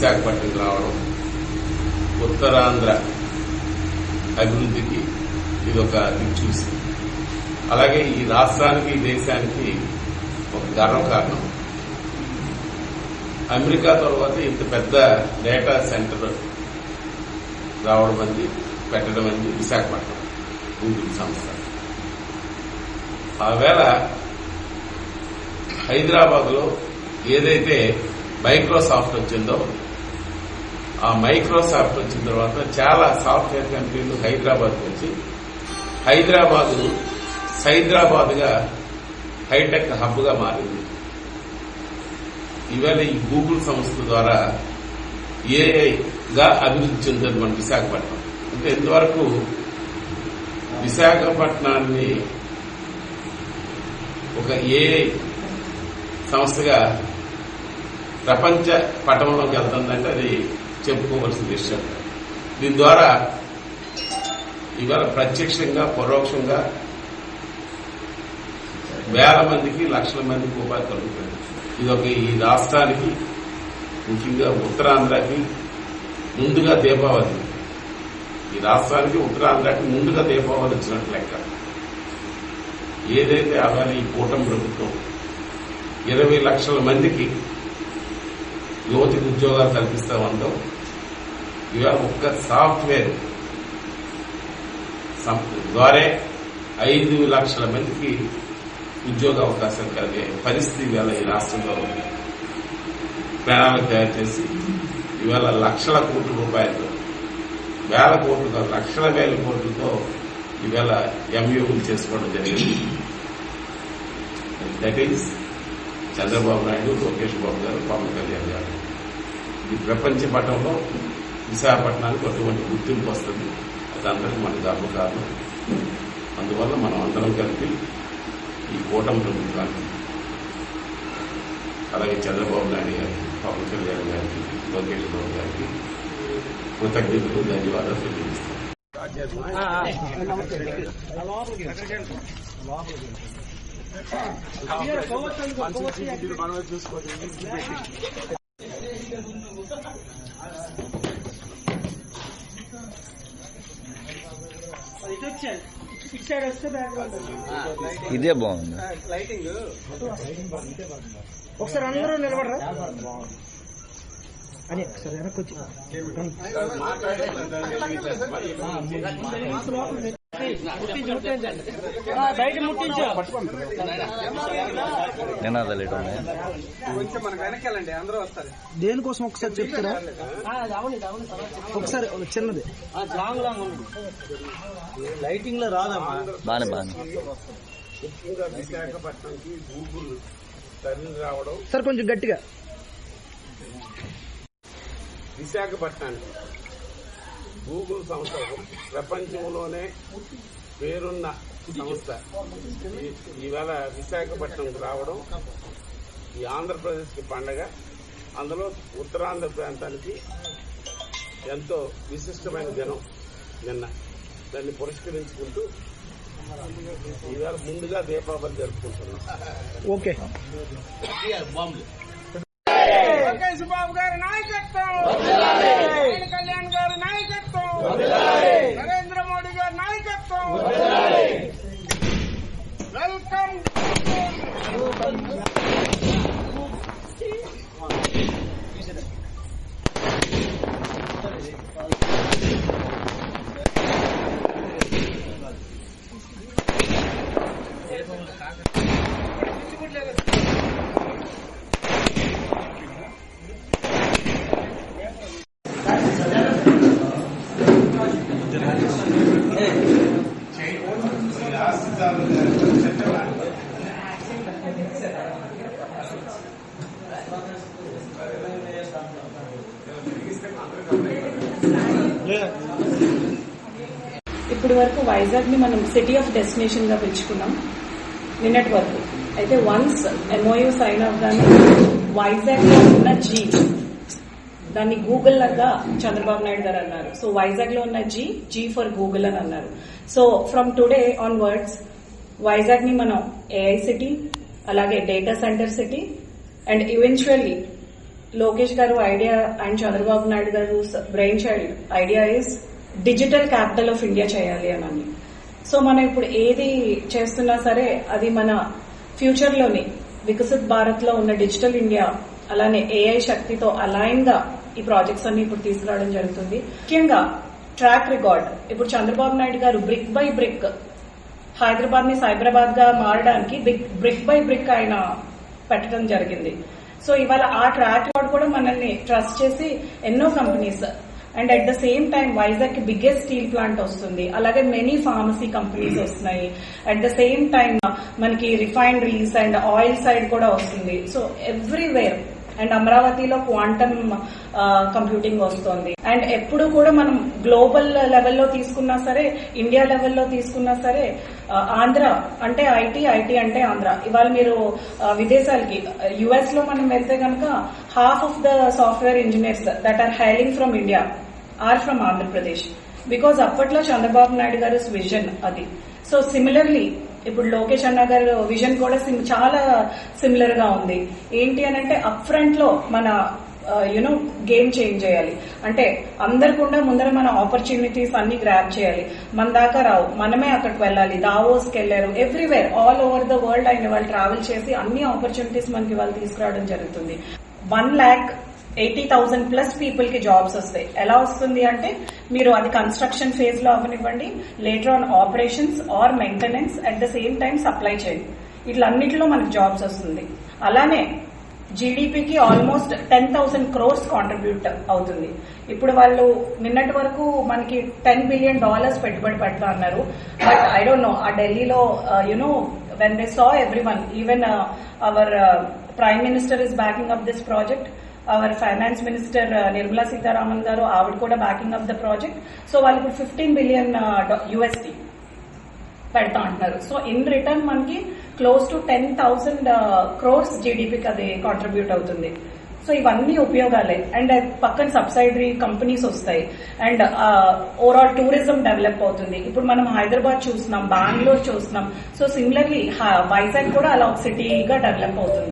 విశాఖపట్నం రావడం ఉత్తరాంధ్ర అభివృద్ధికి ఇది ఒక దిక్చూసి అలాగే ఈ రాష్ట్రానికి దేశానికి ఒక గర్వకారణం అమెరికా తర్వాత ఇంత పెద్ద డేటా సెంటర్ రావడం అనేది పెట్టడం అనేది విశాఖపట్నం గూగుల్ సంస్థ. ఆవేళ హైదరాబాద్లో ఏదైతే మైక్రోసాఫ్ట్ వచ్చిందో ఆ మైక్రోసాఫ్ట్ వచ్చిన తర్వాత చాలా సాఫ్ట్వేర్ కంపెనీలు హైదరాబాద్ వచ్చి హైదరాబాదు సైదరాబాద్గా హైటెక్ హబ్గా మారింది. ఈవేళ ఈ గూగుల్ సంస్థ ద్వారా ఏఐగా అభివృద్ధి చెందింది మన విశాఖపట్నం. అంటే ఇంతవరకు విశాఖపట్నాన్ని ఒక ఏఐ సంస్థగా ప్రపంచ పటంలోకి వెళ్తుందంటే అది చెప్పుకోవలసిన విషయం. దీని ద్వారా ఇవాళ ప్రత్యక్షంగా పరోక్షంగా వేల మందికి లక్షల మందికి ఉపాధి కలుగుతుంది. ఇది ఒక ఈ రాష్ట్రానికి ముఖ్యంగా ఉత్తరాంధ్రకి ముందుగా దీపావళి. ఈ రాష్ట్రానికి ఉత్తరాంధ్రకి ముందుగా దీపావళి వచ్చినట్టు లెక్క. ఏదైతే అలానే ఈ కూటమి ప్రభుత్వం ఇరవై లక్షల మందికి యువతికి ఉద్యోగాలు కల్పిస్తామంటాం ఇవాళ ఒక్క సాఫ్ట్వేర్ సం- ద్వారా ఐదు లక్షల మందికి ఉద్యోగ అవకాశం కలిగే పరిస్థితి ఇవాళ ఈ రాష్ట్రంలో ఉంది. ప్రణాళిక తయారు చేసి ఇవాళ లక్షల కోట్ల రూపాయలతో వేల కోట్లతో లక్షల వేల కోట్లతో ఇవాళ ఎంయూలు చేసుకోవడం జరిగింది. దట్ ఈస్ చంద్రబాబు నాయుడు లోకేష్ బాబు గారు పవన్ కళ్యాణ్ గారు. ఈ ప్రపంచ పటంలో విశాఖపట్నానికి అటువంటి గుర్తింపు వస్తుంది. అదంతటి మన గర్వకారణం అందువల్ల మనం అందరం కలిపి ఈ కూటమి ప్రభుత్వానికి అలాగే చంద్రబాబు నాయుడు గారికి పవన్ కళ్యాణ్ గారికి లోకేష్ బాబు గారికి కృతజ్ఞతలు ధన్యవాదాలు తెలియజేస్తాం. సైడ్ ఇదే బాగుంది. ఒకసారి అందరూ నిలబడరా? అని ఒకసారి వెనక్కి వచ్చి. బయట ముట్టించు నినాదాలు ఉన్నాయి దేనికోసం ఒకసారి చెప్తారా? ఒకసారి చిన్నది. లైటింగ్లో రాదమ్మా. బానే బానే. సార్ కొంచెం గట్టిగా. విశాఖపట్నానికి. గూగుల్ సంస్థ ప్రపంచంలోనే పేరున్న సంస్థ. ఈ- ఈవేళ విశాఖపట్నంకి రావడం ఈ ఆంధ్రప్రదేశ్కి పండగ అందులో ఉత్తరాంధ్ర ప్రాంతానికి ఎంతో విశిష్టమైన దినం నిన్న దాన్ని పురస్కరించుకుంటూ ఈవేళ ముందుగా దీపావళి జరుపుకుంటున్నాం. ఓకే. లోకేష్ బాబు గారి నాయకత్వం పవన్ కళ్యాణ్ గారి నాయకత్వం నరేంద్ర మోడీ గారి నాయకత్వం వెల్కమ్ ఇప్పటి వరకు వైజాగ్ని మనం సిటీ ఆఫ్ డెస్టినేషన్గా పిలుచుకున్నాం. నిన్నటి వరకు. అయితే వన్స్ ఎంఓయూ సైన్ అవగానే వైజాగ్లో ఉన్న జీ దాన్ని గూగుల్ లాగా చంద్రబాబు నాయుడు గారు అన్నారు. సో వైజాగ్లో ఉన్న జీ జీ ఫర్ గూగుల్ అని అన్నారు. సో ఫ్రమ్ టుడే ఆన్వర్డ్స్ వైజాగ్ని మనం ఏఐ సిటీ అలాగే data centre city and eventually Lokesh garu idea and Chandrababu Naidu garu brain child idea is digital capital of India చేయాలి అని so మనం ఇప్పుడు ఏది చేస్తున్నా సరే అది మన ఫ్యూచర్లోని వికసిత్ భారత్లో ఉన్న డిజిటల్ ఇండియా అలానే ఏఐ శక్తితో అలైన్గా ఈ ప్రాజెక్ట్స్ అన్ని ఇప్పుడు తీసుకురావడం జరుగుతుంది. ముఖ్యంగా ట్రాక్ రికార్డ్ ఇప్పుడు చంద్రబాబు నాయుడు గారు బ్రిక్ బై బ్రిక్ హైదరాబాద్ని సైబరాబాద్గా మారడానికి బ్రిక్ బై బ్రిక్ ఆయన పెట్టడం జరిగింది. సో ఇవాళ ఆ ట్రాక్ రికార్డ్ కూడా మనల్ని ట్రస్ట్ చేసి ఎన్నో companies and at the same time వైజాగ్కి biggest steel plant వస్తుంది. అలాగే మెనీ ఫార్మసీ కంపెనీస్ వస్తున్నాయి. అట్ ద సేమ్ టైం మనకి రిఫైనరీస్ అండ్ ఆయిల్ సైడ్ కూడా వస్తుంది. సో ఎవ్రీవేర్ అండ్ అమరావతిలో క్వాంటమ్ కంప్యూటింగ్ వస్తుంది. అండ్ ఎప్పుడు కూడా మనం గ్లోబల్ లెవెల్లో తీసుకున్నా సరే ఇండియా లెవెల్లో తీసుకున్నా సరే ఆంధ్ర అంటే ఐటీ ఐటీ అంటే ఆంధ్ర. ఇవాళ మీరు విదేశాలకి యుఎస్లో మనం వెళ్తే కనుక half of the software engineers that are hailing from India or from Andhra Pradesh because అప్పట్లో చంద్రబాబు నాయుడు గారి విజన్ అది. సో సిమిలర్లీ ఇప్పుడు లోకేష్ అన్న గారు విజన్ కూడా చాలా సిమిలర్గా ఉంది. ఏంటి అని అంటే అప్ ఫ్రంట్లో మన యునో గేమ్ చేంజ్ చేయాలి. అంటే అందరికుండా ముందర మన ఆపర్చునిటీస్ అన్ని గ్రాప్ చేయాలి. మన దాకా రావు. మనమే అక్కడికి వెళ్ళాలి. దావోస్కి వెళ్ళారు. Everywhere all over the world ఆయన వాళ్ళు ట్రావెల్ చేసి అన్ని ఆపర్చునిటీస్ మనకి వాళ్ళు తీసుకురావడం జరుగుతుంది. One lakh eighty thousand plus పీపుల్కి జాబ్స్ వస్తాయి. ఎలా వస్తుంది అంటే మీరు అది కన్స్ట్రక్షన్ ఫేజ్లో అవనివ్వండి later on operations or maintenance at the same time supply chain ఇట్లన్నిటిలో మనకి జాబ్స్ వస్తుంది. అలానే జీడిపికి almost ten thousand crores contribute అవుతుంది. ఇప్పుడు వాళ్ళు నిన్నటి వరకు మనకి టెన్ బిలియన్ డాలర్స్ పెట్టుబడి పెడతా అన్నారు. బట్ ఐ డోంట్ నో ఆ ఢిల్లీలో you know when they saw everyone even our prime minister is backing up this project our finance minister Nirmala Sitharaman garu ఆవిడ కూడా backing up the project so వాళ్ళకి fifteen billion USD పెడతా అంటున్నారు. So in return మనకి close to ten thousand crores జీడిపికి అది contribute అవుతుంది. So ఇవన్నీ ఉపయోగాలే. అండ్ uh, పక్కన సబ్సిడరీ కంపెనీస్ వస్తాయి. అండ్ ఓవరాల్ టూరిజం డెవలప్ అవుతుంది. ఇప్పుడు మనం హైదరాబాద్ చూస్తున్నాం బెంగళూరు చూస్తున్నాం. సో సిమిలర్లీ వైజాగ్ కూడా అలా ఒక సిటీగా డెవలప్ అవుతుంది.